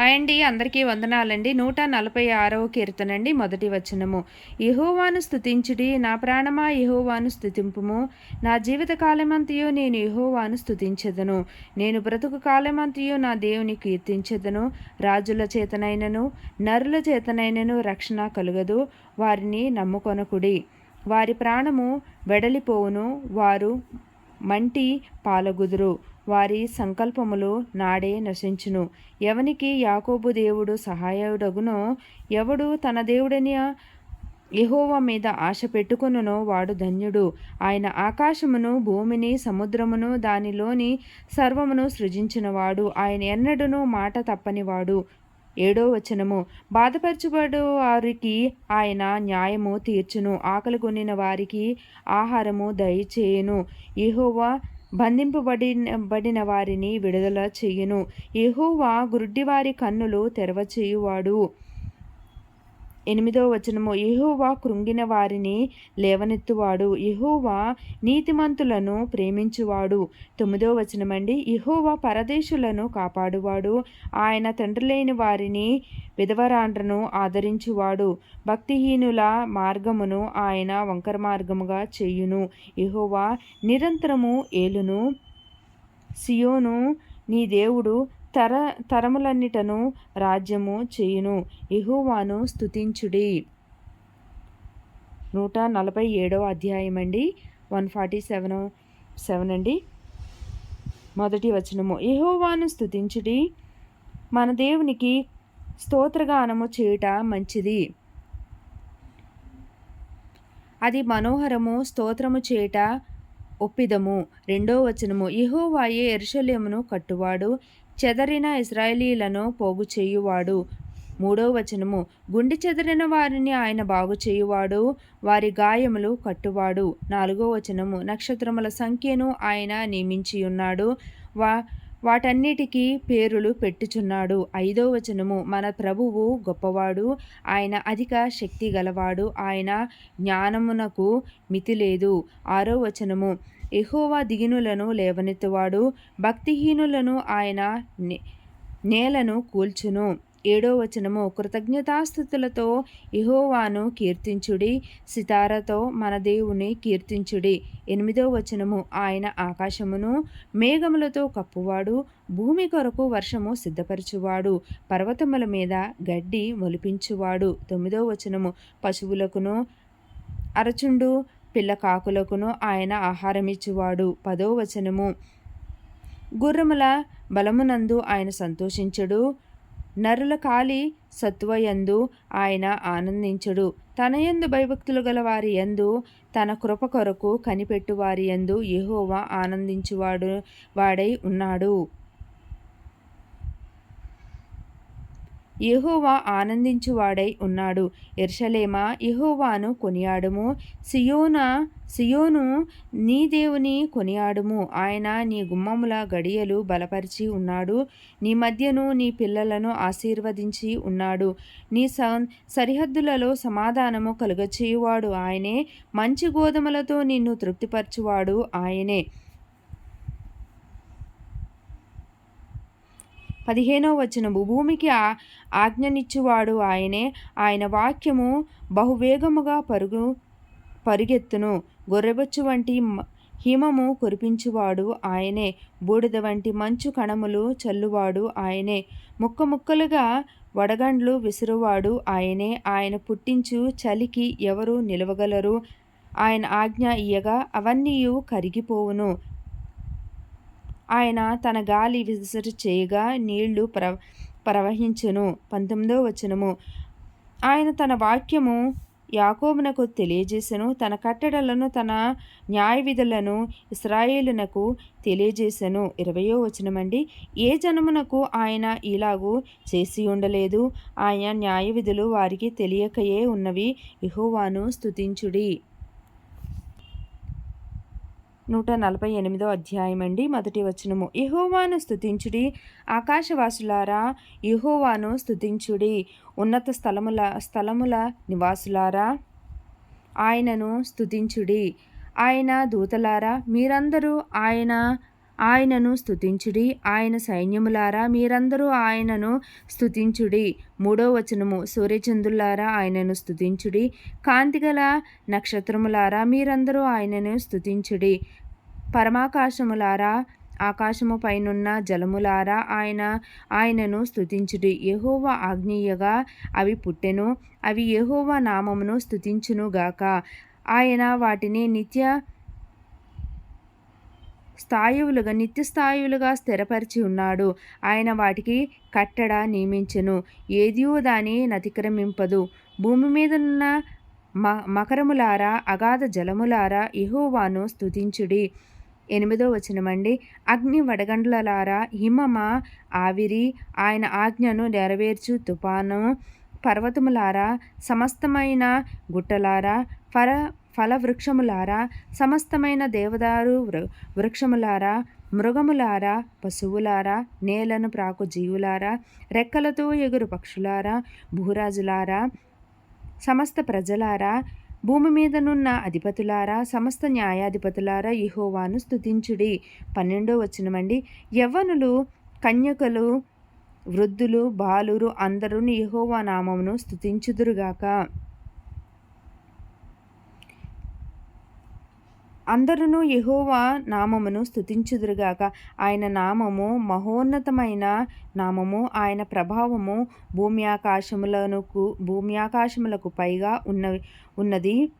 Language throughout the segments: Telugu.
హాయ్ అండి అందరికీ వందనాలండి. నూట నలభై ఆరవ కీర్తనండి మొదటి వచనము. యహోవాను స్థుతించుడి నా ప్రాణమా యహోవాను స్థుతింపుము నా జీవిత కాలమంతయు నేను యహోవాను స్థుతించదను నేను బ్రతుకు కాలమంతయు నా దేవుని కీర్తించదను. రాజుల చేతనైనను నరుల చేతనైనను రక్షణ కలుగదు. వారిని నమ్ముకొనకుడి. వారి ప్రాణము వెడలిపోవును. వారు మంటి పాలగుదురు. వారి సంకల్పములు నాడే నశించును. ఎవనికి యాకోబు దేవుడు సహాయుడగునో ఎవడు తన దేవుడని యహోవ మీద ఆశ పెట్టుకునునో వాడు ధన్యుడు. ఆయన ఆకాశమును భూమిని సముద్రమును దానిలోని సర్వమును సృజించినవాడు. ఆయన ఎన్నడూనూ మాట తప్పనివాడు. ఏడో వచనము. బాధపరచబడు వారికి ఆయన న్యాయము తీర్చును. ఆకలి కొనిన వారికి ఆహారము దయచేయును. ఎహోవా బంధింపబడిన బడిన వారిని విడుదల చేయును. ఎహోవా గుడ్డివారి కన్నులు తెరవచేయువాడు. ఎనిమిదో వచనము. యహోవా కృంగిన వారిని లేవనెత్తువాడు. యహోవా నీతిమంతులను ప్రేమించువాడు. తొమ్మిదో వచనమండి. యహోవా పరదేశులను కాపాడువాడు. ఆయన తండ్రి లేని వారిని విధవరాండ్రను ఆదరించువాడు. భక్తిహీనుల మార్గమును ఆయన వంకర మార్గముగా చేయును. యహోవా నిరంతరము ఏలును. సియోను నీ దేవుడు తర తరములన్నిటను రాజ్యము చేయును. ఎహోవాను స్థుతించుడి నూట నలభై ఏడవ అధ్యాయం అండి వన్ ఫార్టీ సెవెన్ సెవెన్ అండి. మొదటి వచనము. ఎహోవాను స్థుతించుడి మన దేవునికి స్తోత్రగానము చేయుట మంచిది. అది మనోహరము స్తోత్రము చేయుట ఒప్పిదము. రెండో వచనము ఇహోవాయే ఎరుషలేమును కట్టువాడు చెదరిన ఇస్రాయేలీలను పోగు చేయువాడు. మూడో వచనము గుండె చెదరిన వారిని ఆయన బాగు చేయువాడు వారి గాయములు కట్టువాడు. నాలుగో వచనము నక్షత్రముల సంఖ్యను ఆయన నియమించి ఉన్నాడు వా వాటన్నిటికీ పేరులు పెట్టుచున్నాడు. ఐదో వచనము మన ప్రభువు గొప్పవాడు ఆయన అధిక శక్తి గలవాడు ఆయన జ్ఞానమునకు మితి లేదు ఆరో వచనము ఎహోవా దిగినులను లేవనెత్తువాడు భక్తిహీనులను ఆయన నేలను కూల్చును. ఏడో వచనము కృతజ్ఞతాస్థుతులతో ఇహోవాను కీర్తించుడి సితారతో మన దేవుని కీర్తించుడి. ఎనిమిదో వచనము ఆయన ఆకాశమును మేఘములతో కప్పువాడు భూమి కొరకు వర్షము సిద్ధపరచువాడు పర్వతముల మీద గడ్డి మొలిపించువాడు. తొమ్మిదో వచనము పశువులకును అరచుండు పిల్ల కాకులకును ఆయన ఆహారమిచ్చువాడు. పదో వచనము గుర్రముల బలమునందు ఆయన సంతోషించడు నరుల కాలి సత్వయందు ఆయన ఆనందించడు. తనయందు భయభక్తులు గల వారి ఎందు తన కృప కొరకు కనిపెట్టు వారి ఎందు యహోవా ఆనందించువాడు వాడై ఉన్నాడు. యహోవా ఆనందించువాడై ఉన్నాడు. ఎర్షలేమా యహోవాను కొనియాడుము. సియోనా సియోను నీ దేవుని కొనియాడుము. ఆయన నీ గుమ్మముల గడియలు బలపరిచి ఉన్నాడు. నీ మధ్యను నీ పిల్లలను ఆశీర్వదించి ఉన్నాడు. నీ సరిహద్దులలో సమాధానము కలుగచేయువాడు ఆయనే. మంచి గోధుమలతో నిన్ను తృప్తిపరచువాడు ఆయనే. పదిహేనో వచ్చిన భూమికి ఆజ్ఞనిచ్చువాడు ఆయనే. ఆయన వాక్యము బహువేగముగా పరుగు పరుగెత్తును. గొర్రెబొచ్చు వంటి హిమము కురిపించువాడు ఆయనే. బూడిద వంటి మంచు కణములు చల్లువాడు ఆయనే. ముక్క ముక్కలుగా వడగండ్లు విసురువాడు ఆయనే. ఆయన పుట్టించు చలికి ఎవరు నిలవగలరు? ఆయన ఆజ్ఞ ఇయ్యగా అవన్నీయు కరిగిపోవును. ఆయన తన గాలి విసరి చేయగా నీళ్ళు ప్ర ప్రవహించును. పంతొమ్మిదో వచనము. ఆయన తన వాక్యము యాకోబునకు తెలియజేసను. తన కట్టడలను తన న్యాయ విధులను ఇస్రాయేలునకు తెలియజేసను. ఇరవయో వచనమండి. ఏ జనమునకు ఆయన ఇలాగూ చేసి ఉండలేదు? ఆయన న్యాయ విధులు వారికి తెలియకయే ఉన్నవి. ఇహోవాను స్తుతించుడి. నూట నలభై ఎనిమిదో అధ్యాయం అండి మొదటి వచనము. ఇహోవాను స్థుతించుడి ఆకాశవాసులారా ఇహోవాను స్థుతించుడి ఉన్నత స్థలముల స్థలముల నివాసులారా ఆయనను స్థుతించుడి ఆయన దూతలారా మీరందరూ ఆయన ఆయనను స్తుతించుడి. ఆయన సైన్యములారా మీరందరూ ఆయనను స్తుతించుడి. మూడో వచనము సూర్యచంద్రులారా ఆయనను స్తుతించుడి. కాంతిగల నక్షత్రములారా మీరందరూ ఆయనను స్తుతించుడి. పరమాకాశములారా ఆకాశము పైనున్న జలములారా ఆయన ఆయనను స్థుతించుడి యహోవ ఆగ్నేయగా అవి పుట్టెను అవి యహోవ నామమును స్థుతించునుగాక ఆయన వాటిని నిత్య స్థాయువులుగా నిత్య స్థాయువులుగా స్థిరపరిచి ఉన్నాడు. ఆయన వాటికి కట్టడ నియమించెను. ఏదియో దాని నతిక్రమింపదు. భూమి మీదనున్న మ మకరములారా అగాధ జలములారా ఇహోవాను స్తుతించుడి. ఎనిమిదో వచనమండి. అగ్ని వడగండ్లలారా హిమమ ఆవిరి ఆయన ఆజ్ఞను నెరవేర్చు తుపాను పర్వతములారా సమస్తమైన గుట్టలారా ఫర ఫలవృక్షములారా సమస్తమైన దేవదారు వృ వృక్షములారా మృగములారా పశువులారా నేలను ప్రాకు జీవులారా రెక్కలతో ఎగురు పక్షులారా భూరాజులారా సమస్త ప్రజలారా భూమి మీదనున్న అధిపతులారా సమస్త న్యాయాధిపతులారా ఇహోవాను స్థుతించుడి పన్నెండో వచనమండి. యవ్వనులు కన్యకలు వృద్ధులు బాలురు అందరూ యహోవా నామమును స్థుతించుదురుగాక అందరూ యహోవా నామమును స్తుతించుదురుగాక. ఆయన నామము మహోన్నతమైన నామము. ఆయన ప్రభావము భూమి ఆకాశములకు భూమి ఆకాశములకు పైగా ఉన్న ఉన్నది.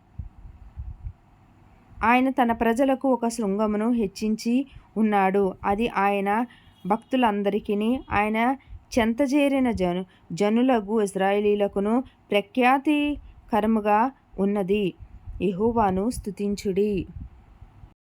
ఆయన తన ప్రజలకు ఒక శృంగమును హెచ్చించి ఉన్నాడు. అది ఆయన భక్తులందరికీ ఆయన చెంతజేరిన జను జనులకు ఇజ్రాయేలీలకును ప్రఖ్యాతికరముగా ఉన్నది. యెహోవాను స్థుతించుడి